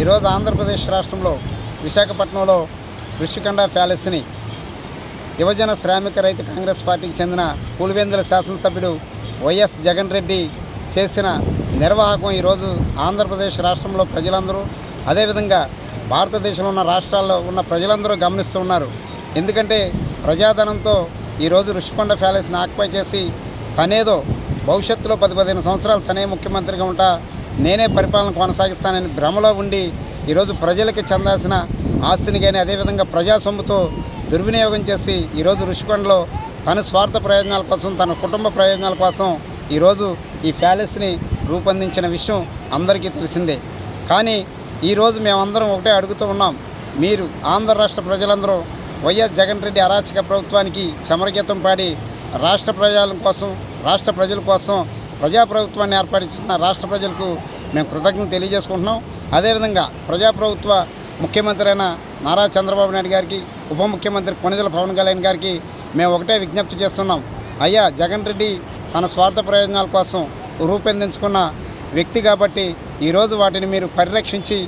ఈరోజు ఆంధ్రప్రదేశ్ రాష్ట్రంలో విశాఖపట్నంలో ఋషికొండ ప్యాలెస్ని యువజన శ్రామిక రైతు కాంగ్రెస్ పార్టీకి చెందిన పులివెందుల శాసనసభ్యుడు వైఎస్ జగన్ రెడ్డి చేసిన నిర్వాహకం ఈరోజు ఆంధ్రప్రదేశ్ రాష్ట్రంలో ప్రజలందరూ అదేవిధంగా భారతదేశంలో ఉన్న రాష్ట్రాల్లో ఉన్న ప్రజలందరూ గమనిస్తూ ఉన్నారు. ఎందుకంటే ప్రజాధనంతో ఈరోజు ఋషికొండ ప్యాలెస్ని ఆక్యుపై చేసి తనేదో భవిష్యత్తులో పది పదిహేను సంవత్సరాలు తనే ముఖ్యమంత్రిగా ఉంటా నేనే పరిపాలన కొనసాగిస్తానని భ్రమలో ఉండి ఈరోజు ప్రజలకి చెందాల్సిన ఆస్తిని కానీ అదేవిధంగా ప్రజాసొమ్ముతో దుర్వినియోగం చేసి ఈరోజు ఋషికొండలో తన స్వార్థ ప్రయోజనాల కోసం తన కుటుంబ ప్రయోజనాల కోసం ఈరోజు ఈ ప్యాలెస్ని రూపొందించిన విషయం అందరికీ తెలిసిందే. కానీ ఈరోజు మేమందరం ఒకటే అడుగుతూ ఉన్నాం మీరు ఆంధ్ర రాష్ట్ర ప్రజలందరూ వైఎస్ జగన్ రెడ్డి అరాచక ప్రభుత్వానికి చమరగీతం పాడి రాష్ట్ర ప్రజల కోసం రాష్ట్ర ప్రజల కోసం ప్రజాప్రభుత్వాన్ని ఏర్పాటు చేసిన రాష్ట్ర ప్రజలకు మేము కృతజ్ఞత తెలియజేసుకుంటున్నాం. అదేవిధంగా ప్రజాప్రభుత్వ ముఖ్యమంత్రి అయిన నారా చంద్రబాబు నాయుడు గారికి ఉప ముఖ్యమంత్రి కొనిదెల పవన్ కళ్యాణ్ గారికి మేము ఒకటే విజ్ఞప్తి చేస్తున్నాం. అయ్యా జగన్ రెడ్డి తన స్వార్థ ప్రయోజనాల కోసం రూపొందించుకున్న వ్యక్తి కాబట్టి ఈరోజు వాటిని మీరు పరిరక్షించి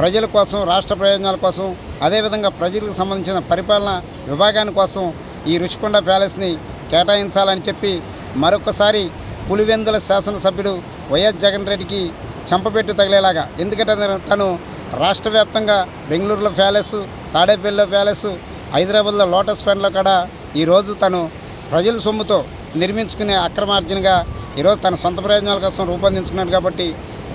ప్రజల కోసం రాష్ట్ర ప్రయోజనాల కోసం అదేవిధంగా ప్రజలకు సంబంధించిన పరిపాలన విభాగాని కోసం ఈ రుచికొండ ప్యాలెస్ని కేటాయించాలని చెప్పి మరొకసారి పులివెందుల శాసనసభ్యుడు వైఎస్ జగన్ రెడ్డికి చంపపెట్టు తగిలేలాగా. ఎందుకంటే తను- తను రాష్ట్ర వ్యాప్తంగా బెంగళూరులో ప్యాలెస్ తాడేపల్లిలో ప్యాలెస్ హైదరాబాద్లో లోటస్ ఫ్యాండ్లో కూడా ఈరోజు తను ప్రజల సొమ్ముతో నిర్మించుకునే అక్రమార్జనగా ఈరోజు తన సొంత ప్రయోజనాల కోసం రూపొందించుకున్నాడు కాబట్టి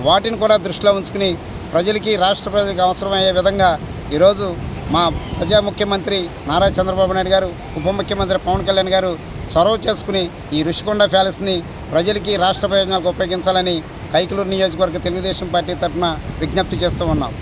వాటిని కూడా దృష్టిలో ఉంచుకుని ప్రజలకి రాష్ట్ర ప్రజలకు అవసరమయ్యే విధంగా ఈరోజు మా ప్రజా ముఖ్యమంత్రి నారా చంద్రబాబు నాయుడు గారు ఉప ముఖ్యమంత్రి పవన్ కళ్యాణ్ గారు చొరవ చేసుకుని ఈ ఋషికొండ ప్యాలెస్ని ప్రజలకి రాష్ట్ర ప్రయోజనాలకు ఉపయోగించాలని కైకలూరు నియోజకవర్గ తెలుగుదేశం పార్టీ తరఫున విజ్ఞప్తి చేస్తూ ఉన్నాం.